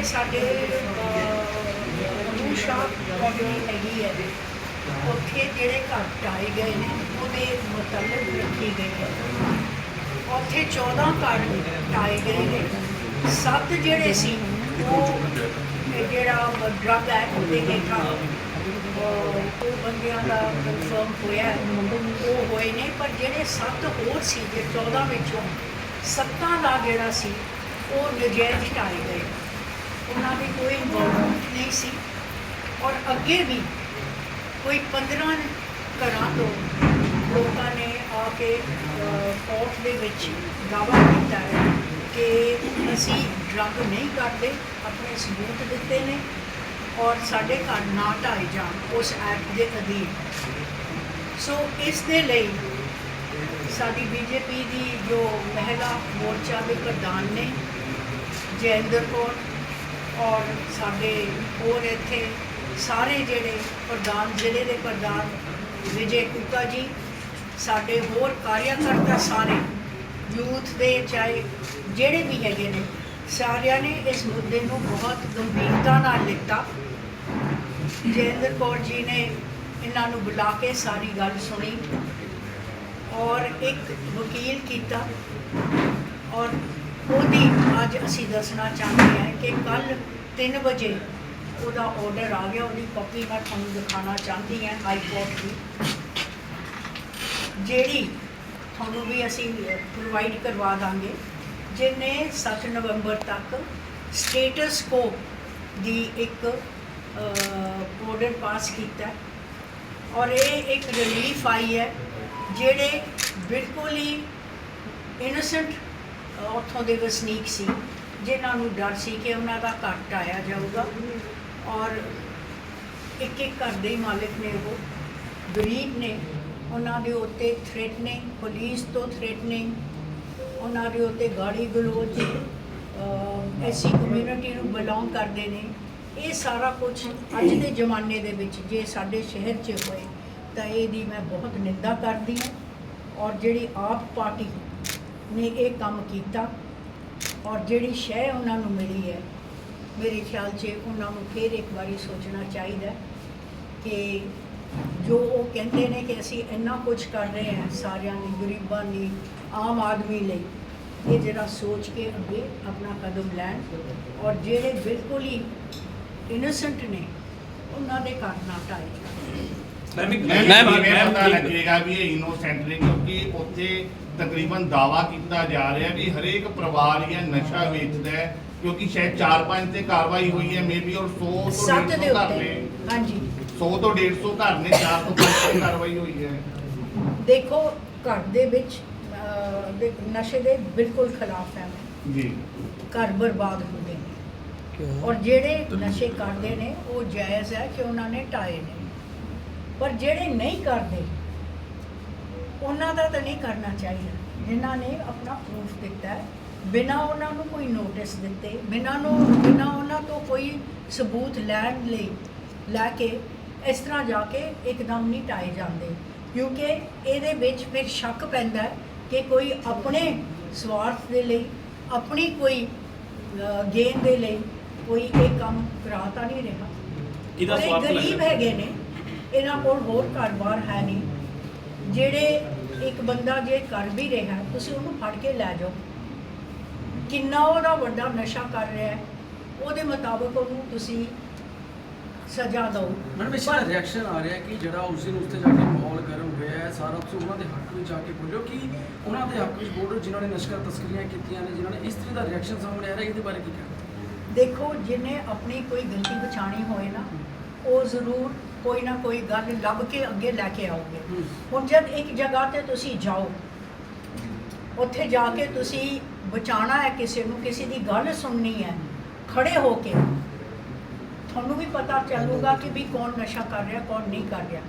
ਜਿੱਥੇ ਸਾਡੇ ਸ਼ਾਹ ਕਲੋਨੀ ਹੈਗੀ ਹੈ ਉੱਥੇ ਜਿਹੜੇ ਘਰ ਢਾਏ ਗਏ ਨੇ ਉਹਦੇ ਮੁਤਲਕ ਰੱਖੀ ਗਈ ਹੈ ਉੱਥੇ 14 ਘਰ ਢਾਏ ਗਏ ਨੇ। ਸੱਤ ਜਿਹੜੇ ਸੀ ਉਹ ਇਹ ਜਿਹੜਾ ਡਰਗ ਹੈ ਉਹਦੇ ਹੇਠਾਂ ਉਹ ਉਹ ਬੰਦਿਆਂ ਦਾ ਕਨਫਰਮ ਹੋਇਆ ਹੈ, ਉਹ ਹੋਏ ਨੇ ਪਰ ਜਿਹੜੇ ਸੱਤ ਹੋਰ ਸੀ ਜੇ 14 ਵਿੱਚੋਂ ਸੱਤਾਂ ਦਾ ਜਿਹੜਾ ਸੀ ਉਹ ਨਜਾਇਜ਼ ਢਾਏ ਗਏ ਉਹਨਾਂ ਦੀ ਕੋਈ ਇਨਵੋਲਵਮੈਂਟ ਨਹੀਂ ਸੀ ਔਰ ਅੱਗੇ ਵੀ ਕੋਈ 15 ਘਰਾਂ ਤੋਂ ਲੋਕਾਂ ਨੇ ਆ ਕੇ ਕੋਰਟ ਦੇ ਵਿੱਚ ਦਾਅਵਾ ਕੀਤਾ ਹੈ ਕਿ ਅਸੀਂ ਡਰੱਗ ਨਹੀਂ ਕਰਦੇ ਆਪਣੇ ਸਬੂਤ ਦਿੱਤੇ ਨੇ ਔਰ ਸਾਡੇ ਘਰ ਨਾ ਢਾਏ ਜਾਣ ਉਸ ਐਕਟ ਦੇ ਅਧੀਨ ਸੋ ਇਸ ਦੇ ਲਈ ਸਾਡੀ ਬੀਜੇਪੀ ਦੀ ਜੋ ਮਹਿਲਾ ਮੋਰਚਾ ਦੇ ਪ੍ਰਧਾਨ ਨੇ ਜੈਂਦਰ ਕੌਰ ਔਰ ਸਾਡੇ ਹੋਰ ਇੱਥੇ ਸਾਰੇ ਜਿਹੜੇ ਪ੍ਰਧਾਨ, ਜ਼ਿਲ੍ਹੇ ਦੇ ਪ੍ਰਧਾਨ ਵਿਜੇ ਕੁੱਤਾ ਜੀ, ਸਾਡੇ ਹੋਰ ਕਾਰਿਆਕਰਤਾ ਸਾਰੇ, ਯੂਥ ਦੇ ਚਾਹੇ ਜਿਹੜੇ ਵੀ ਹੈਗੇ ਨੇ, ਸਾਰਿਆਂ ਨੇ ਇਸ ਮੁੱਦੇ ਨੂੰ ਬਹੁਤ ਗੰਭੀਰਤਾ ਨਾਲ ਲਿੱਤਾ। ਜੇਂਦਰ ਕੌਰ ਜੀ ਨੇ ਇਹਨਾਂ ਨੂੰ ਬੁਲਾ ਕੇ ਸਾਰੀ ਗੱਲ ਸੁਣੀ ਔਰ ਇੱਕ ਵਕੀਲ ਕੀਤਾ ਔਰ ਉਹਦੀ ਅੱਜ ਅਸੀਂ ਦੱਸਣਾ ਚਾਹੁੰਦੇ ਹਾਂ ਕਿ ਕੱਲ 3 ਵਜੇ ਉਹਦਾ ਆਰਡਰ ਆ ਗਿਆ, ਉਹਦੀ ਕਾਪੀ ਮੈਂ ਤੁਹਾਨੂੰ ਦਿਖਾਉਣਾ ਚਾਹੁੰਦੀ ਹਾਂ ਹਾਈ ਕੋਰਟ ਦੀ। ਜਿਹੜੀ ਤੁਹਾਨੂੰ ਵੀ ਅਸੀਂ ਪ੍ਰੋਵਾਈਡ ਕਰਵਾ ਦਾਂਗੇ, ਜਿਹਨੇ 7 ਨਵੰਬਰ ਤੱਕ ਸਟੇਟਸ ਕੋ ਦੀ ਇੱਕ ਆਰਡਰ ਪਾਸ ਕੀਤਾ ਔਰ ਇਹ ਇੱਕ ਰਿਲੀਫ ਆਈ ਹੈ, ਜਿਹੜੇ ਬਿਲਕੁਲ ਹੀ ਇਨੋਸੈਂਟ ਉੱਥੋਂ ਦੇ ਵਸਨੀਕ ਸੀ। ਜਿਨ੍ਹਾਂ ਨੂੰ ਡਰ ਸੀ ਕਿ ਉਹਨਾਂ ਦਾ ਘਰ ਢਾਇਆ ਜਾਊਗਾ। ਔਰ ਇੱਕ ਇੱਕ ਘਰ ਦੇ ਹੀ ਮਾਲਕ ਨੇ ਉਹ, ਗਰੀਬ ਨੇ, ਉਹਨਾਂ ਦੇ ਉੱਤੇ ਥ੍ਰੈਟਨਿੰਗ ਪੁਲਿਸ ਤੋਂ ਥ੍ਰੈਟਨਿੰਗ ਉਹਨਾਂ ਦੇ ਉੱਤੇ ਗਾੜੀ ਗਲੋਚ ਐਸੀ ਕਮਿਊਨਿਟੀ ਨੂੰ ਬਿਲੋਂਗ ਕਰਦੇ ਨੇ। ਇਹ ਸਾਰਾ ਕੁਝ ਅੱਜ ਦੇ ਜ਼ਮਾਨੇ ਦੇ ਵਿੱਚ ਜੇ ਸਾਡੇ ਸ਼ਹਿਰ 'ਚ ਹੋਏ, ਤਾਂ ਇਹਦੀ ਮੈਂ ਬਹੁਤ ਨਿੰਦਾ ਕਰਦੀ ਹਾਂ। ਔਰ ਜਿਹੜੀ ਆਪ ਪਾਰਟੀ ਨੇ ਇਹ ਕੰਮ ਕੀਤਾ ਔਰ ਜਿਹੜੀ ਸ਼ੈ ਉਹਨਾਂ ਨੂੰ ਮਿਲੀ ਹੈ, ਮੇਰੇ ਖਿਆਲ 'ਚ ਉਹਨਾਂ ਨੂੰ ਫਿਰ ਇੱਕ ਵਾਰੀ ਸੋਚਣਾ ਚਾਹੀਦਾ ਕਿ ਜੋ ਉਹ ਕਹਿੰਦੇ ਨੇ ਕਿ ਅਸੀਂ ਇੰਨਾ ਕੁਝ ਕਰ ਰਹੇ ਹਾਂ ਸਾਰਿਆਂ ਲਈ ਗਰੀਬਾਂ ਲਈ ਆਮ ਆਦਮੀ ਲਈ, ਇਹ ਜਿਹੜਾ ਸੋਚ ਕੇ ਅੱਗੇ ਆਪਣਾ ਕਦਮ ਲੈਣ ਔਰ ਜਿਹੜੇ ਬਿਲਕੁਲ ਹੀ ਇਨੋਸੈਂਟ ਨੇ, ਉਹਨਾਂ ਦੇ ਘਰ ਨਾ ਢਾਏ ਜਾਣ ਮੈਂ ਮੈਮ, ਕਿਵੇਂ ਮੈਮ, ਪਤਾ ਠੀਕ- ਲੱਗੇਗਾ ਵੀ ਇਹ ਇਨੋਸੈਂਟ ਨੇ ਕਿਉਂਕਿ ਉੱਥੇ ਤਕਰੀਬਨ ਦਾਵਾ ਕੀਤਾ ਜਾ ਰਿਹਾ ਵੀ ਹਰੇਕ ਪਰਿਵਾਰ ਇਹ ਨਸ਼ਾ ਵੇਚਦਾ ਹੈ ਕਿਉਂਕਿ ਸ਼ਾਇਦ 4-5 ਤੇ ਕਾਰਵਾਈ ਹੋਈ ਹੈ ਮੇਬੀ ਔਰ 100 ਤੋਂ ਸੱਤ ਦੇ 150 ਘਰ ਨੇ। ਹਾਂਜੀ। 100 ਤੋਂ 150 ਘਰ ਨੇ 4 ਤੋਂ 5 ਤੇ ਕਾਰਵਾਈ ਹੋਈ ਹੈ। ਦੇਖੋ ਘਰ ਦੇ ਵਿੱਚ ਨਸ਼ੇ ਦੇ ਬਿਲਕੁਲ ਖਿਲਾਫ ਹੈ। ਮੈਂ ਜੀ। ਘਰ ਬਰਬਾਦ ਹੁੰਦੇ ਨੇ। ਔਰ ਜਿਹੜੇ ਨਸ਼ੇ ਕਰਦੇ ਨੇ ਉਹ ਜਾਇਜ਼ ਹੈ ਕਿ ਉਹਨਾਂ ਨੇ ਟਾਏ ਨੇ। ਪਰ ਜਿਹੜੇ ਨਹੀਂ ਕਰਦੇ ਉਹਨਾਂ ਦਾ ਤਾਂ ਨਹੀਂ ਕਰਨਾ ਚਾਹੀਦਾ। ਜਿਨ੍ਹਾਂ ਨੇ ਆਪਣਾ ਪ੍ਰੂਫ ਦਿੱਤਾ ਹੈ। ਬਿਨਾਂ ਉਹਨਾਂ ਨੂੰ ਕੋਈ ਨੋਟਿਸ ਦਿੱਤੇ ਬਿਨਾਂ ਨੂੰ ਬਿਨਾਂ ਉਹਨਾਂ ਤੋਂ ਕੋਈ ਸਬੂਤ ਲੈਣ ਲਈ ਲੈ ਕੇ ਇਸ ਤਰ੍ਹਾਂ ਜਾ ਕੇ ਇੱਕਦਮ ਨਹੀਂ ਟਾਏ ਜਾਂਦੇ। ਕਿਉਂਕਿ ਇਹਦੇ ਵਿੱਚ ਫਿਰ ਸ਼ੱਕ ਪੈਂਦਾ ਹੈ ਕਿ ਕੋਈ ਆਪਣੇ ਸਵਾਰਥ ਦੇ ਲਈ ਆਪਣੀ ਕੋਈ ਗੇਨ ਦੇ ਲਈ ਕੋਈ ਇਹ ਕੰਮ ਕਰਾ ਤਾਂ ਨਹੀਂ ਰਿਹਾ। ਕਿਹਦਾ ਔਰ ਇਹ ਸਵਾਰਥ ਗਰੀਬ? ਹੈਗੇ ਨੇ। ਇਹਨਾਂ ਕੋਲ ਹੋਰ ਘਰ-ਬਾਰ ਹੈ ਨਹੀਂ। ਜਿਹੜੇ ਇੱਕ ਬੰਦਾ ਜੇ ਕਰ ਵੀ ਰਿਹਾ ਤੁਸੀਂ ਉਹਨੂੰ ਫੜ ਕੇ ਲੈ ਜਾਓ। ਕਿੰਨਾ ਉਹਦਾ ਵੱਡਾ ਨਸ਼ਾ ਕਰ ਰਿਹਾ ਉਹਦੇ ਮੁਤਾਬਕ ਉਹਨੂੰ ਤੁਸੀਂ ਸਜ਼ਾ ਦਿਓ। ਮੈਡਮ ਇਸ ਦਾ ਰਿਐਕਸ਼ਨ ਆ ਰਿਹਾ ਕਿ ਜਿਹੜਾ ਉਸ ਦਿਨ ਉੱਤੇ ਜਾ ਕੇ ਮਾਹੌਲ ਗਰਮ ਹੋਇਆ ਹੈ ਸਾਰਾ ਤੁਸੀਂ ਉਹਨਾਂ ਦੇ ਹੱਕ ਵਿੱਚ ਜਾ ਕੇ ਬੋਲਿਓ ਕਿ ਉਹਨਾਂ ਦੇ ਹੱਕ ਵਿੱਚ ਬੋਲੋ ਜਿਨ੍ਹਾਂ ਨੇ ਨਸ਼ਕਰ ਤਸਕਰੀਆਂ ਕੀਤੀਆਂ ਨੇ ਜਿਨ੍ਹਾਂ ਨੇ ਇਸ ਤਰ੍ਹਾਂ ਦਾ ਰਿਐਕਸ਼ਨ ਸਾਹਮਣੇ ਆ ਰਿਹਾ ਇਹਦੇ ਬਾਰੇ ਕੀ ਕਹਿਣਾ? ਦੇਖੋ ਜਿਹਨੇ ਆਪਣੀ ਕੋਈ ਗਲਤੀ ਬਚਾਣੀ ਹੋਏ ਨਾ ਉਹ ਜ਼ਰੂਰ ਕੋਈ ਨਾ ਕੋਈ ਗੱਲ ਲੱਭ ਕੇ ਅੱਗੇ ਲੈ ਕੇ ਆਓਗੇ। ਹੁਣ ਜਦ ਇੱਕ ਜਗ੍ਹਾ ਤੇ ਤੁਸੀਂ ਜਾਓ ਉੱਥੇ ਜਾ ਕੇ ਤੁਸੀਂ ਬਚਾਣਾ ਹੈ ਕਿਸੇ ਨੂੰ ਕਿਸੇ ਦੀ ਗੱਲ ਸੁਣਨੀ ਹੈ ਖੜੇ ਹੋ ਕੇ ਤੁਹਾਨੂੰ ਵੀ ਪਤਾ ਚੱਲੂਗਾ ਕਿ ਵੀ ਕੌਣ ਨਸ਼ਾ ਕਰ ਰਿਹਾ ਕੌਣ ਨਹੀਂ ਕਰ ਰਿਹਾ।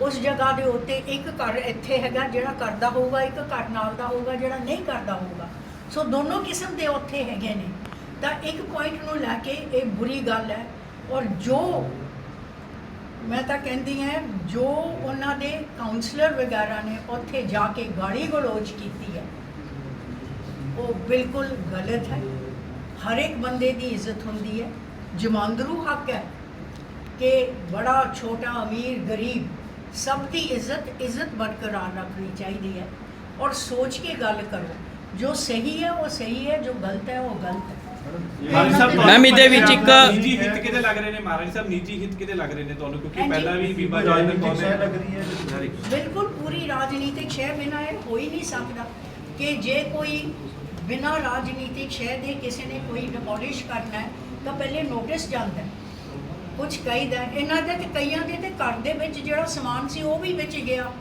ਉਸ ਜਗ੍ਹਾ ਦੇ ਉੱਤੇ ਇੱਕ ਘਰ ਇੱਥੇ ਹੈਗਾ ਜਿਹੜਾ ਕਰਦਾ ਹੋਊਗਾ ਇੱਕ ਘਰ ਨਾਲ ਦਾ ਹੋਊਗਾ ਜਿਹੜਾ ਨਹੀਂ ਕਰਦਾ ਹੋਊਗਾ। ਸੋ ਦੋਨੋਂ ਕਿਸਮ ਦੇ ਉੱਥੇ ਹੈਗੇ ਨੇ। ਤਾਂ ਇੱਕ ਪੁਆਇੰਟ ਨੂੰ ਲੈ ਕੇ ਇਹ ਬੁਰੀ ਗੱਲ ਹੈ ਔਰ ਜੋ ਮੈਂ ਤਾਂ ਕਹਿੰਦੀ ਹਾਂ ਜੋ ਉਹਨਾਂ ਦੇ ਕਾਉਂਸਲਰ ਵਗੈਰਾ ਨੇ ਉੱਥੇ ਜਾ ਕੇ ਗਾਲੀ ਗਲੋਚ ਕੀਤੀ ਹੈ ਉਹ ਬਿਲਕੁਲ ਗਲਤ ਹੈ ਹਰ ਇੱਕ ਬੰਦੇ ਦੀ ਇੱਜ਼ਤ ਹੁੰਦੀ ਹੈ ਜਮਾਂਦਰੂ ਹੱਕ ਹੈ ਕਿ ਬੜਾ ਛੋਟਾ ਅਮੀਰ ਗਰੀਬ ਸਭ ਦੀ ਇੱਜ਼ਤ ਇੱਜ਼ਤ ਬਰਕਰਾਰ ਰੱਖਣੀ ਚਾਹੀਦੀ ਹੈ ਔਰ ਸੋਚ ਕੇ ਗੱਲ ਕਰੋ ਜੋ ਸਹੀ ਹੈ ਉਹ ਸਹੀ ਹੈ ਜੋ ਗਲਤ ਹੈ ਉਹ ਗਲਤ ਹੈ ਮਹਾਰਾਜ ਸਾਹਿਬ ਮੈਮ, ਇਹਦੇ ਵਿੱਚ ਇੱਕ- ਨਿੱਜੀ ਹਿੱਤ ਕਿਤੇ ਲੱਗ ਰਹੇ ਨੇ? ਮਹਾਰਾਜ ਸਾਹਿਬ ਨਿੱਜੀ ਹਿੱਤ ਕਿਤੇ ਲੱਗ ਰਹੇ ਨੇ ਤੁਹਾਨੂੰ? ਕਿਉਂਕਿ। ਪਹਿਲਾਂ ਵੀ ਬੀਬਾ ਜੈਨ ਕੌਰ ਨੇ ਬਿਲਕੁਲ ਪੂਰੀ ਰਾਜਨੀਤਿਕ ਸ਼ੈ ਬਿਨਾਂ ਇਹ ਹੋ ਹੀ ਨਹੀਂ ਸਕਦਾ ਕਿ ਜੇ ਕੋਈ ਬਿਨਾਂ ਰਾਜਨੀਤਿਕ ਸ਼ੈ ਦੇ ਕਿਸੇ ਨੇ ਕੋਈ ਡਿਮੋਲਿਸ਼ ਕਰਨਾ ਹੈ ਤਾਂ ਪਹਿਲੇ ਨੋਟਿਸ ਜਾਂਦਾ ਹੈ। ਕੁਝ ਕਹੀਦਾ ਹੈ। ਇਹਨਾਂ ਦੇ ਤੇ ਕਈਆਂ ਦੇ ਤੇ ਘਰ ਦੇ ਵਿੱਚ ਜਿਹੜਾ ਸਮਾਨ ਸੀ ਉਹ ਵੀ ਵਿੱਚ ਗਿਆ।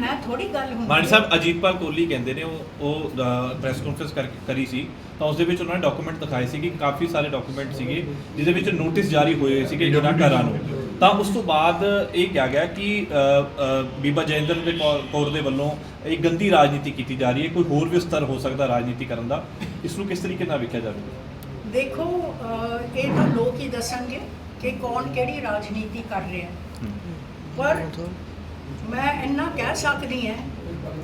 ਹੈ ਥੋੜੀ ਗੱਲ ਹੁੰਦੀ ਮਾਨ। ਸਾਹਿਬ ਅਜੀਤਪਾਲ ਕੋਹਲੀ ਕਹਿੰਦੇ ਨੇ ਉਹ ਉਹ ਪ੍ਰੈਸ ਕਾਨਫਰੰਸ ਕਰੀ ਸੀ। ਤਾਂ ਉਸ ਦੇ ਵਿੱਚ ਉਹਨਾਂ ਨੇ ਡਾਕੂਮੈਂਟ ਦਿਖਾਏ ਸੀ ਕਿ ਕਾਫੀ ਸਾਰੇ ਡਾਕੂਮੈਂਟ ਸੀਗੇ ਜਿਹਦੇ ਵਿੱਚ ਨੋਟਿਸ ਜਾਰੀ ਹੋਏ ਹੋਏ ਸੀਗੇ ਜਿਹੜਾ ਘਰਾਂ ਨੂੰ। ਤਾਂ ਉਸ ਤੋਂ ਬਾਅਦ ਇਹ ਕਿਹਾ ਗਿਆ ਕਿ ਬੀਬਾ ਜੈਂਦਰ ਦੇ ਕੌਰ ਦੇ ਵੱਲੋਂ ਇੱਕ ਗੰਦੀ ਰਾਜਨੀਤੀ ਕੀਤੀ ਜਾ ਰਹੀ ਹੈ ਕੋਈ ਹੋਰ ਵੀ ਸਤਰ ਹੋ ਸਕਦਾ ਰਾਜਨੀਤੀ ਕਰਨ ਦਾ। ਇਸ ਨੂੰ ਕਿਸ ਤਰੀਕੇ ਨਾਲ ਵੇਖਿਆ ਜਾਵੇ? ਦੇਖੋ ਇਹ ਤਾਂ ਲੋਕ ਹੀ ਦੱਸਣਗੇ ਕਿ ਕੌਣ ਕਿਹੜੀ ਰਾਜਨੀਤੀ ਕਰ ਰਿਹਾ ਪਰ ਮੈਂ ਇੰਨਾ ਕਹਿ ਸਕਦੀ ਹਾਂ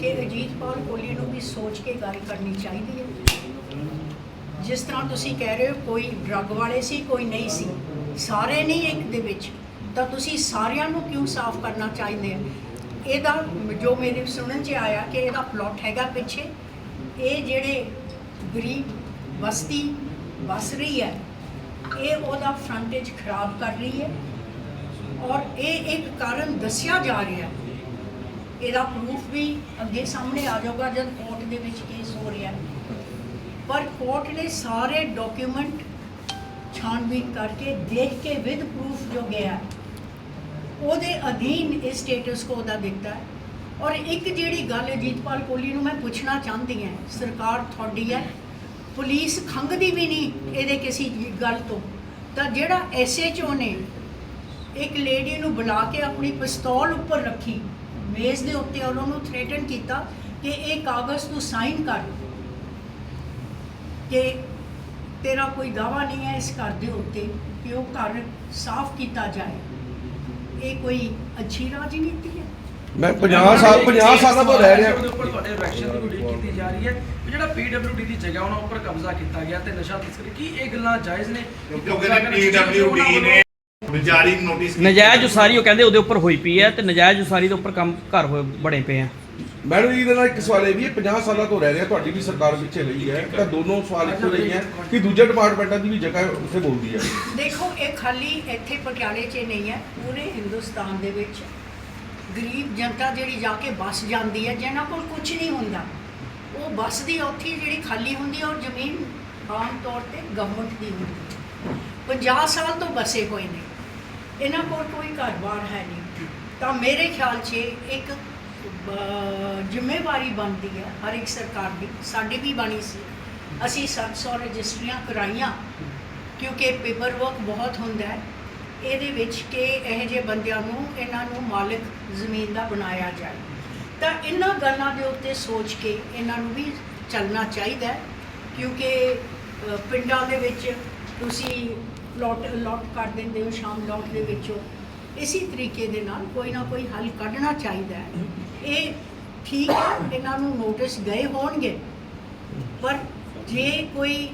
ਕਿ ਅਜੀਤਪਾਲ ਕੋਹਲੀ ਨੂੰ ਵੀ ਸੋਚ ਕੇ ਗੱਲ ਕਰਨੀ ਚਾਹੀਦੀ ਹੈ। ਜਿਸ ਤਰ੍ਹਾਂ ਤੁਸੀਂ ਕਹਿ ਰਹੇ ਹੋ, ਕੋਈ ਡਰੱਗ ਵਾਲੇ ਸੀ, ਕੋਈ ਨਹੀਂ ਸੀ, ਸਾਰੇ ਨਹੀਂ ਇੱਕ ਦੇ ਵਿੱਚ। ਤਾਂ ਤੁਸੀਂ ਸਾਰਿਆਂ ਨੂੰ ਕਿਉਂ ਸਾਫ਼ ਕਰਨਾ ਚਾਹੀਦੇ ਆ ਇਹਦਾ ਜੋ ਮੇਰੇ ਸੁਣਨ 'ਚ ਆਇਆ ਕਿ ਇਹਦਾ ਪਲਾਟ ਹੈਗਾ ਪਿੱਛੇ, ਇਹ ਜਿਹੜੇ ਗਰੀਬ ਬਸਤੀ ਵਸ ਰਹੀ ਹੈ, ਇਹ ਉਹਦਾ ਫਰੰਟੇਜ ਖਰਾਬ ਕਰ ਰਹੀ ਹੈ। ਔਰ ਇਹ ਇੱਕ ਕਾਰਨ ਦੱਸਿਆ ਜਾ ਰਿਹਾ ਹੈ। ਇਹਦਾ ਪ੍ਰੂਫ ਵੀ ਅੱਗੇ ਸਾਹਮਣੇ ਆ ਜਾਊਗਾ ਜਦ ਕੋਰਟ ਦੇ ਵਿੱਚ ਕੇਸ ਹੋ ਰਿਹਾ ਪਰ ਕੋਰਟ ਨੇ ਸਾਰੇ ਡਾਕੂਮੈਂਟ ਛਾਣਬੀਨ ਕਰਕੇ ਦੇਖ ਕੇ ਵਿਦ ਪ੍ਰੂਫ ਜੋ ਗਿਆ ਉਹਦੇ ਅਧੀਨ ਇਹ ਸਟੇਟਸ ਕੋ ਦਾ ਦਿੱਤਾ ਹੈ। ਔਰ ਇੱਕ ਜਿਹੜੀ ਗੱਲ ਅਜੀਤਪਾਲ ਕੋਹਲੀ ਨੂੰ ਮੈਂ ਪੁੱਛਣਾ ਚਾਹੁੰਦੀ ਹਾਂ, ਸਰਕਾਰ ਤੁਹਾਡੀ ਹੈ, ਪੁਲਿਸ ਖੰਗਦੀ ਵੀ ਨਹੀਂ ਇਹਦੇ ਕਿਸੇ ਗੱਲ ਤੋਂ। ਤਾਂ ਜਿਹੜਾ ਐਸਐਚਓ ਨੇ ਇੱਕ ਲੇਡੀ ਨੂੰ ਬੁਲਾ ਕੇ ਆਪਣੀ ਪਿਸਤੌਲ ਉੱਪਰ ਰੱਖੀ। ਮੇਜ਼ ਦੇ ਉੱਤੇ ਉਹਨੂੰ ਥ੍ਰੈਟਨ ਕੀਤਾ ਕਿ ਇਹ ਕਾਗਜ਼ ਤੂੰ ਸਾਈਨ ਕਰ। ਕਿ ਤੇਰਾ ਕੋਈ ਦਾਵਾ ਨਹੀਂ ਹੈ ਇਸ ਘਰ ਦੇ ਉੱਤੇ ਕਿ ਉਹ ਘਰ ਸਾਫ਼ ਕੀਤਾ ਜਾਏ। ਇਹ ਕੋਈ ਅੱਛੀ ਰਾਜਨੀਤੀ ਹੈ? ਮੈਂ 50 ਸਾਲ 50 ਸਾਲਾਂ ਤੋਂ ਰਹਿ ਰਿਹਾ। ਉੱਪਰ ਤੁਹਾਡੇ ਰਿਐਕਸ਼ਨ ਦੀ ਉਡੀਕ ਕੀਤੀ ਜਾ ਰਹੀ ਹੈ। ਕਿ ਜਿਹੜਾ ਪੀਡਬਲਯੂਡੀ ਦੀ ਜਗ੍ਹਾ ਉਹਨਾਂ ਉੱਪਰ ਕਬਜ਼ਾ ਕੀਤਾ ਗਿਆ ਤੇ ਨਸ਼ਾ ਤਸਕਰੀ ਕੀ ਇਹ ਗੱਲਾਂ ਜਾਇਜ਼ ਨੇ? ਕਿਉਂਕਿ ਪੀਡਬਲਯੂਡੀ ਨੇ ਵਿਚਾਰੀ ਨੋਟਿਸ ਨਜਾਇਜ਼ ਉਸਾਰੀ ਉਹ ਕਹਿੰਦੇ ਉਹਦੇ ਉੱਪਰ ਹੋਈ ਪਈ ਹੈ ਤੇ ਨਜਾਇਜ਼ ਉਸਾਰੀ ਦੇ ਉੱਪਰ ਕੰਮ ਘਰ ਹੋਏ ਬਣੇ ਪਏ ਆ। ਮੈਡਮ ਜੀ ਦੇ ਨਾਲ ਇੱਕ ਸਵਾਲ ਇਹ ਵੀ ਹੈ 50 ਸਾਲਾਂ ਤੋਂ ਰਹਿ ਰਿਹਾ ਤੁਹਾਡੀ ਵੀ ਸਰਕਾਰ ਪਿੱਛੇ ਰਹੀ ਹੈ ਤਾਂ ਦੋਨੋਂ ਸਵਾਲ ਇੱਕੋ ਜਿਹੇ ਹੈ ਕਿ ਦੂਜੇ ਡਿਪਾਰਟਮੈਂਟਾਂ ਦੀ ਵੀ ਜਗ੍ਹਾ ਉੱਥੇ ਬੋਲਦੀ ਹੈ। ਦੇਖੋ ਇਹ ਖਾਲੀ ਇੱਥੇ ਪਟਿਆਲੇ 'ਚ ਨਹੀਂ ਹੈ ਪੂਰੇ ਹਿੰਦੁਸਤਾਨ ਦੇ ਵਿੱਚ ਗਰੀਬ ਜਨਤਾ ਜਿਹੜੀ ਜਾ ਕੇ ਬੱਸ ਜਾਂਦੀ ਹੈ ਜਿਹਨਾਂ ਕੋਲ ਕੁਝ ਨਹੀਂ ਹੁੰਦਾ ਉਹ ਬੱਸ ਦੀ ਉੱਥੇ ਜਿਹੜੀ ਖਾਲੀ ਹੁੰਦੀ ਹੈ ਔਰ ਜ਼ਮੀਨ ਆਮ ਤੌਰ ਤੇ ਗਵਰਨਮੈਂਟ ਦੀ ਹੁੰਦੀ ਹੈ। 50 ਸਾਲ ਤੋਂ ਬਸੇ ਹੋਏ ਨੇ। ਇਹਨਾਂ ਕੋਲ ਕੋਈ ਘਰ-ਬਾਰ ਹੈ ਨਹੀਂ। ਤਾਂ ਮੇਰੇ ਖਿਆਲ 'ਚ ਇੱਕ ਅਹ, ਜ਼ਿੰਮੇਵਾਰੀ ਬਣਦੀ ਹੈ ਹਰ ਇੱਕ ਸਰਕਾਰ ਦੀ। ਸਾਡੀ ਵੀ ਬਣੀ ਸੀ। ਅਸੀਂ 700 ਰਜਿਸਟਰੀਆਂ ਕਰਾਈਆਂ ਕਿਉਂਕਿ ਪੇਪਰ ਵਰਕ ਬਹੁਤ ਹੁੰਦਾ ਹੈ। ਇਹਦੇ ਵਿੱਚ ਕਿ ਇਹੋ ਜਿਹੇ ਬੰਦਿਆਂ ਨੂੰ ਇਹਨਾਂ ਨੂੰ ਮਾਲਕ ਜ਼ਮੀਨ ਦਾ ਬਣਾਇਆ ਜਾਏ। ਤਾਂ ਇਹਨਾਂ ਗੱਲਾਂ ਦੇ ਉੱਤੇ ਸੋਚ ਕੇ ਇਹਨਾਂ ਨੂੰ ਵੀ ਚੱਲਣਾ ਚਾਹੀਦਾ ਹੈ ਕਿਉਂਕਿ ਅ, ਪਿੰਡਾਂ ਦੇ ਵਿੱਚ ਤੁਸੀਂ ਲੋਟ ਲੋਟ ਕਰ ਦਿੰਦੇ ਹੋ ਸ਼ਾਮ ਲੋਟ ਦੇ ਵਿੱਚੋਂ। ਇਸੇ ਤਰੀਕੇ ਦੇ ਨਾਲ ਕੋਈ ਨਾ ਕੋਈ ਹੱਲ ਕੱਢਣਾ ਚਾਹੀਦਾ ਹੈ। ਇਹ ਠੀਕ ਹੈ, ਇਹਨਾਂ ਨੂੰ ਨੋਟਿਸ ਗਏ ਹੋਣਗੇ। ਪਰ ਜੇ ਕੋਈ,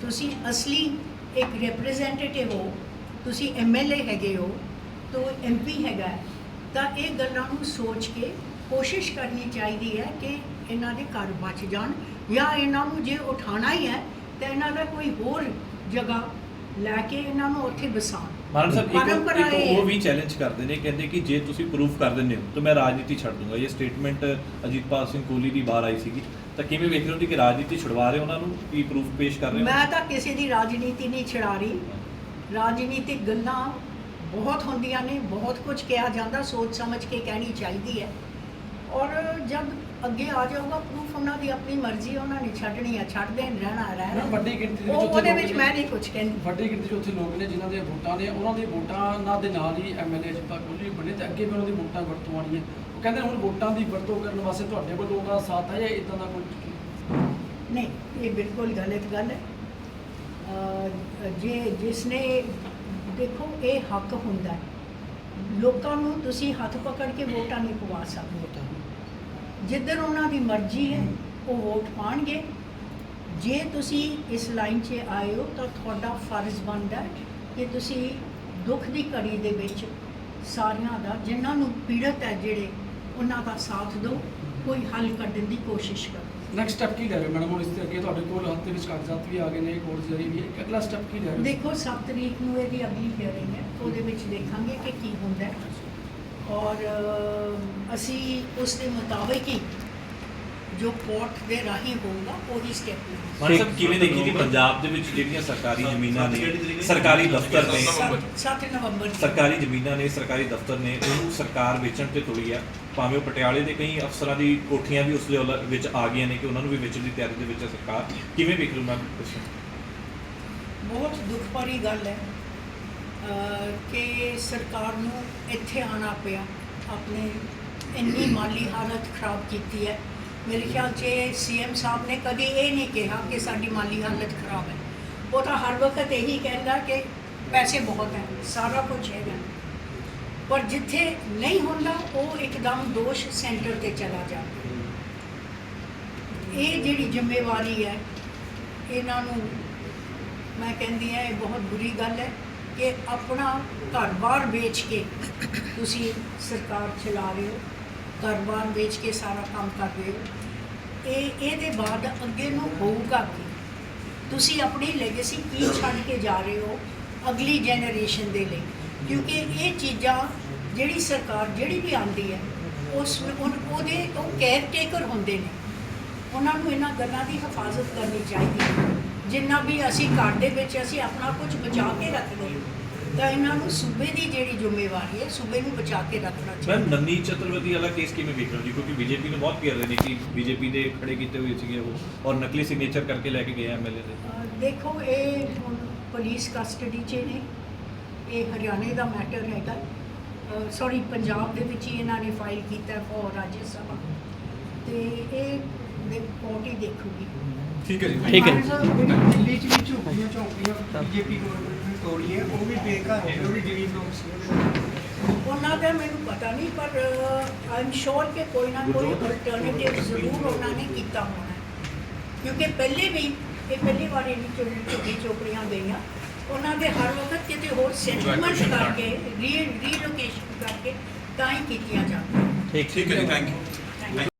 ਤੁਸੀਂ ਅਸਲੀ ਇੱਕ ਰਿਪਰੈਜ਼ੈਂਟੇਟਿਵ ਹੋ, ਤੁਸੀਂ ਐਮਐਲਏ ਹੈਗੇ ਹੋ, ਤੋ ਐਮਪੀ ਹੈਗਾ ਤਾਂ ਇਹ ਗੱਲਾਂ ਨੂੰ ਸੋਚ ਕੇ ਕੋਸ਼ਿਸ਼ ਕਰਨੀ ਚਾਹੀਦੀ ਹੈ ਕਿ ਇਹਨਾਂ ਦੇ ਘਰ ਬਚ ਜਾਣ ਜਾਂ ਇਹਨਾਂ ਨੂੰ ਜੇ ਉਠਾਣਾ ਹੀ ਹੈ, ਤਾਂ ਇਹਨਾਂ ਦਾ ਕੋਈ ਹੋਰ ਜਗ੍ਹਾ ਲੈ ਕੇ ਇਹਨਾਂ ਨੂੰ ਉੱਥੇ ਵਸਾਉਣ। ਮਾਨ ਸਾਹਿਬ ਇੱਕ ਇੱਕ ਉਹ। ਵੀ ਚੈਲੰਜ ਕਰਦੇ ਨੇ ਕਹਿੰਦੇ ਕਿ ਜੇ ਤੁਸੀਂ ਪ੍ਰੂਫ ਕਰ ਦਿੰਦੇ ਹੋ ਤਾਂ ਮੈਂ ਰਾਜਨੀਤੀ ਛੱਡ ਦੂੰਗਾ। ਇਹ ਸਟੇਟਮੈਂਟ ਅਜੀਤਪਾਲ ਸਿੰਘ ਕੋਹਲੀ ਦੀ ਬਾਹਰ ਆਈ ਸੀਗੀ। ਤਾਂ ਕਿਵੇਂ ਵੇਖ ਰਹੇ ਹੋ ਕਿ ਰਾਜਨੀਤੀ ਛੁਡਵਾ ਰਹੇ ਹੋ ਉਹਨਾਂ ਨੂੰ? ਕੀ ਪ੍ਰੂਫ ਪੇਸ਼ ਕਰ ਰਹੇ ਹੋ? ਮੈਂ ਤਾਂ ਕਿਸੇ ਦੀ ਰਾਜਨੀਤੀ ਨਹੀਂ ਛਿੜਾ ਰਹੀ। ਰਾਜਨੀਤਿਕ ਗੱਲਾਂ ਬਹੁਤ ਹੁੰਦੀਆਂ ਨੇ ਬਹੁਤ ਕੁਝ ਕਿਹਾ ਜਾਂਦਾ ਸੋਚ ਸਮਝ ਕੇ ਕਹਿਣੀ ਚਾਹੀਦੀ ਹੈ। ਔਰ ਜਦ ਅੱਗੇ ਆ ਜਾਊਗਾ ਪ੍ਰੂਫ ਉਹਨਾਂ ਦੀ ਆਪਣੀ ਮਰਜ਼ੀ ਹੈ, ਉਹਨਾਂ ਨੇ ਛੱਡਣੀ ਹੈ ਛੱਡ ਦੇਣ ਰਹਿਣਾ ਰਹਿਣਾ ਵੱਡੀ ਗਿਣਤੀ ਦੇ ਵਿੱਚ ਉਹ- ਉੱਥੇ ਉਹਦੇ ਲੋਕ ਵਿੱਚ ਨੇ। ਮੈਂ ਨਹੀਂ ਕੁਝ ਕਹਿੰਦੀ। ਵੱਡੀ ਗਿਣਤੀ 'ਚ ਉੱਥੇ ਲੋਕ ਨੇ ਜਿਨ੍ਹਾਂ ਦੀਆਂ ਵੋਟਾਂ ਨੇ ਉਹਨਾਂ ਦੀਆਂ ਵੋਟਾਂ ਨਾਲ ਦੇ ਨਾਲ ਹੀ ਐਮਐਲਏ ਜਿੱਤਾ ਕੋਲੀ ਬਣੇ ਤੇ ਅੱਗੇ ਵੀ ਉਹਨਾਂ ਦੀ ਵੋਟਾਂ ਵਰਤੋਂ ਆਉਣੀਆਂ ਉਹ ਕਹਿੰਦੇ ਹੁਣ ਵੋਟਾਂ ਦੀ ਵਰਤੋਂ ਕਰਨ ਵਾਸਤੇ ਤੁਹਾਡੇ ਵੱਲੋਂ ਉਹਦਾ ਸਾਥ ਹੈ ਜਾਂ ਇਦਾਂ ਦਾ ਕੋਈ? ਨਹੀਂ ਇਹ ਬਿਲਕੁਲ ਗਲਤ ਗੱਲ ਹੈ। ਅਹ, ਜੇ ਜਿਸਨੇ ਦੇਖੋ ਇਹ ਹੱਕ ਹੁੰਦਾ ਹੈ। ਲੋਕਾਂ ਨੂੰ ਤੁਸੀਂ ਹੱਥ ਪਕੜ ਕੇ ਵੋਟਾਂ ਨਹੀਂ ਪਵਾ ਸਕਦੇ। ਜਿੱਧਰ ਉਹਨਾਂ ਦੀ ਮਰਜ਼ੀ ਹੈ ਉਹ ਵੋਟ ਪਾਣਗੇ। ਜੇ ਤੁਸੀਂ ਇਸ ਲਾਈਨ 'ਚ ਆਏ ਹੋ ਤਾਂ ਤੁਹਾਡਾ ਫਰਜ਼ ਬਣਦਾ ਕਿ ਤੁਸੀਂ ਦੁੱਖ ਦੀ ਘੜੀ ਦੇ ਵਿੱਚ ਸਾਰਿਆਂ ਦਾ ਜਿਨ੍ਹਾਂ ਨੂੰ ਪੀੜਤ ਹੈ ਜਿਹੜੇ ਉਹਨਾਂ ਦਾ ਸਾਥ ਦਿਓ। ਕੋਈ ਹੱਲ ਕੱਢਣ ਦੀ ਕੋਸ਼ਿਸ਼ ਕਰੋ। ਨੈਕਸਟ ਸਟੈਪ ਕੀ ਲੈ ਰਹੇ ਮੈਡਮ ਹੁਣ ਇਸ ਤੇ ਅੱਗੇ ਤੁਹਾਡੇ ਕੋਲ ਹੱਥ ਦੇ ਵਿੱਚ ਕਾਗਜ਼ਾਤ ਵੀ ਆ ਗਏ ਨੇ ਕੋਰਟ ਜਾਰੀ ਵੀ ਹੈ। ਅਗਲਾ ਸਟੈਪ ਕੀ ਲੈ ਰਹੇ ਦੇਖੋ 7 ਤਰੀਕ ਨੂੰ ਇਹਦੀ ਅਗਲੀ ਹੀਅਰਿੰਗ ਹੈ। ਉਹਦੇ ਵਿੱਚ ਦੇਖਾਂਗੇ ਕਿ ਕੀ ਹੁੰਦਾ ਹੈ। ਔਰ ਅਸੀਂ ਉਸ ਦੇ ਮੁਤਾਬਿਕ ਹੀ ਜੋ ਕੋਰਟ ਦੇ ਰਾਹੀਂ ਹੋਊਗਾ ਉਹੀ ਸਟੈਪ ਲਵਾਂਗੇ ਮਾਨ ਸਾਹਿਬ ਕਿਵੇਂ ਦੇਖੀ ਜੀ ਪੰਜਾਬ ਦੇ ਵਿੱਚ ਜਿਹੜੀਆਂ ਸਰਕਾਰੀ ਜ਼ਮੀਨਾਂ ਨੇ? ਸਰਕਾਰੀ ਦਫ਼ਤਰ ਨੇ। 7 ਨਵੰਬਰ ਦੀ। ਸਰਕਾਰੀ ਜ਼ਮੀਨਾਂ ਨੇ ਸਰਕਾਰੀ ਦਫ਼ਤਰ ਨੇ ਉਹਨੂੰ ਸਰਕਾਰ ਵੇਚਣ ਤੇ ਤੁਲੀ ਆ। ਭਾਵੇਂ ਉਹ ਪਟਿਆਲੇ ਦੇ ਕਈ ਅਫਸਰਾਂ ਦੀ ਕੋਠੀਆਂ ਵੀ ਉਸ ਦੇ ਉਲ- ਵਿੱਚ ਆ ਗਈਆਂ ਨੇ ਕਿ ਉਹਨਾਂ ਨੂੰ ਵੀ ਵੇਚਣ ਦੀ ਤਿਆਰੀ ਦੇ ਵਿੱਚ ਹੈ ਸਰਕਾਰ। ਕਿਵੇਂ ਵੇਖ ਲੂ ਮੈਂ ਬਹੁਤ ਦੁੱਖ ਭਰੀ ਗੱਲ ਹੈ। ਕਿ ਸਰਕਾਰ ਨੂੰ ਇੱਥੇ ਆਣਾ ਪਿਆ। ਆਪਣੇ ਇੰਨੀ ਮਾਲੀ ਹਾਲਤ ਖਰਾਬ ਕੀਤੀ ਹੈ। ਮੇਰੇ ਖਿਆਲ 'ਚ ਸੀਐਮ ਸਾਹਿਬ ਨੇ ਕਦੀ ਇਹ ਨਹੀਂ ਕਿਹਾ ਕਿ ਸਾਡੀ ਮਾਲੀ ਹਾਲਤ ਖਰਾਬ ਹੈ। ਉਹ ਤਾਂ ਹਰ ਵਕਤ ਇਹੀ ਕਹਿੰਦਾ ਕਿ ਪੈਸੇ ਬਹੁਤ ਹੈ, ਸਾਰਾ ਕੁਝ ਹੈਗਾ। ਪਰ ਜਿੱਥੇ ਨਹੀਂ ਹੁੰਦਾ, ਉਹ ਇੱਕਦਮ ਦੋਸ਼ ਸੈਂਟਰ ਤੇ ਚਲਾ ਜਾਂਦਾ। ਇਹ ਜਿਹੜੀ ਜ਼ਿੰਮੇਵਾਰੀ ਹੈ, ਇਹਨਾਂ ਨੂੰ ਮੈਂ ਕਹਿੰਦੀ ਹਾਂ, ਇਹ ਬਹੁਤ ਬੁਰੀ ਗੱਲ ਹੈ। ਕਿ ਆਪਣਾ ਘਰ-ਬਾਰ ਵੇਚ ਕੇ ਤੁਸੀਂ ਸਰਕਾਰ ਚਲਾ ਰਹੇ ਹੋ, ਘਰ-ਬਾਰ ਵੇਚ ਕੇ ਸਾਰਾ ਕੰਮ ਕਰ ਰਹੇ ਹੋ। ਇਹ, ਇਹਦੇ ਬਾਅਦ ਅੱਗੇ ਨੂੰ ਹੋਊਗਾ ਕੀ? ਤੁਸੀਂ ਆਪਣੀ ਲੈਗੇਸੀ ਕੀ ਛੱਡ ਕੇ ਜਾ ਰਹੇ ਹੋ ਅਗਲੀ ਜਨਰੇਸ਼ਨ ਦੇ ਲਈ? ਕਿਉਂਕਿ ਇਹ ਚੀਜ਼ਾਂ ਜਿਹੜੀ ਸਰਕਾਰ ਜਿਹੜੀ ਵੀ ਆਉਂਦੀ ਹੈ, ਉਸ ਉਹਦੇ, ਉਹ ਕੇਅਰ ਟੇਕਰ ਹੁੰਦੇ ਨੇ। ਉਹਨਾਂ ਨੂੰ ਇਹਨਾਂ ਗੱਲਾਂ ਦੀ ਹਿਫਾਜ਼ਤ ਕਰਨੀ ਚਾਹੀਦੀ ਹੈ। ਜਿੰਨਾ ਵੀ ਅਸੀਂ ਘਰ ਦੇ ਵਿੱਚ ਅਸੀਂ ਆਪਣਾ ਕੁਝ ਬਚਾ ਕੇ ਰੱਖਦੇ ਹਾਂ, ਤਾਂ ਇਹਨਾਂ ਨੂੰ ਸੂਬੇ ਦੀ ਜਿਹੜੀ ਜ਼ਿੰਮੇਵਾਰੀ ਹੈ ਸੂਬੇ ਨੂੰ ਬਚਾ ਕੇ ਰੱਖਣਾ ਮੈਮ ਚਾਹੀਦਾ ਨੰਨੀ ਚਤੁਰਵੇਦੀ ਵਾਲਾ ਕੇਸ ਕਿਵੇਂ ਵੇਖ ਰਹੇ ਹੋ ਜੀ? ਕਿਉਂਕਿ ਬੀਜੇਪੀ ਨੂੰ ਬਹੁਤ ਘੇਰ ਰਹੇ ਨੇ ਕਿ ਬੀਜੇਪੀ ਦੇ ਖੜੇ ਕੀਤੇ ਹੋਏ ਸੀਗੇ ਉਹ ਔਰ ਨਕਲੀ ਸਿਗਨੇਚਰ ਕਰਕੇ ਲੈ ਕੇ ਗਏ ਐਮਐਲਏ ਦੇ। ਅਹ ਦੇਖੋ ਇਹ ਹੁਣ ਪੁਲਿਸ ਕਸਟਡੀ 'ਚ ਨੇ। ਇਹ ਹਰਿਆਣੇ ਦਾ ਮੈਟਰ ਹੈਗਾ। ਸੌਰੀ ਪੰਜਾਬ ਦੇ ਵਿੱਚ ਹੀ ਇਹਨਾਂ ਨੇ ਫਾਈਲ ਕੀਤਾ ਫॉर ਰਾਜ ਸਭਾ। ਤੇ ਇਹ ਦੇ ਕੋਰਟ ਹੀ ਦੇਖੂਗੀ। ਠੀਕ ਹੈ ਜੀ। ਠੀਕ ਹੈ ਦਿੱਲੀ ਚ ਵੀ ਝੋਪੜੀਆਂ ਝੋਪੜੀਆਂ ਬੀਜੇਪੀ ਗਵਰਨਮੈਂਟ ਨੇ ਤੋੜੀਆਂ ਉਹ ਵੀ ਬੇਕਾਰ ਹੋ ਗਏ ਉਹ ਵੀ ਗਰੀਬ ਲੋਕ ਸੀ ਉਹਨਾਂ ਦਾ ਮੈਨੂੰ ਪਤਾ ਨਹੀਂ ਪਰ ਆਈ ਐਮ ਸ਼ੋਰ ਕਿ ਕੋਈ ਨਾ ਕੋਈ ਅਲਟਰਨੇਟਿਵ ਜ਼ਰੂਰ ਉਹਨਾਂ ਨੇ ਕੀਤਾ ਹੋਣਾ ਹੈ। ਕਿਉਂਕਿ ਪਹਿਲੇ ਵੀ ਇਹ ਪਹਿਲੀ ਵਾਰ ਇਹ ਝੁੱਗੀ ਚੋਪੜੀਆਂ ਗਈਆਂ। ਉਹਨਾਂ ਦੇ ਹਰ ਵਕਤ ਕਿਤੇ ਹੋਰ ਸੈਟਲਮੈਂਟ ਕਰਕੇ ਰੀ ਰੀਲੋਕੇਸ਼ਨ ਕਰਕੇ ਤਾਂ ਹੀ ਕੀਤੀਆਂ ਜਾਂਦੀਆਂ। ਠੀਕ ਠੀਕ ਹੈ ਜੀ ਥੈਂਕ ਯੂ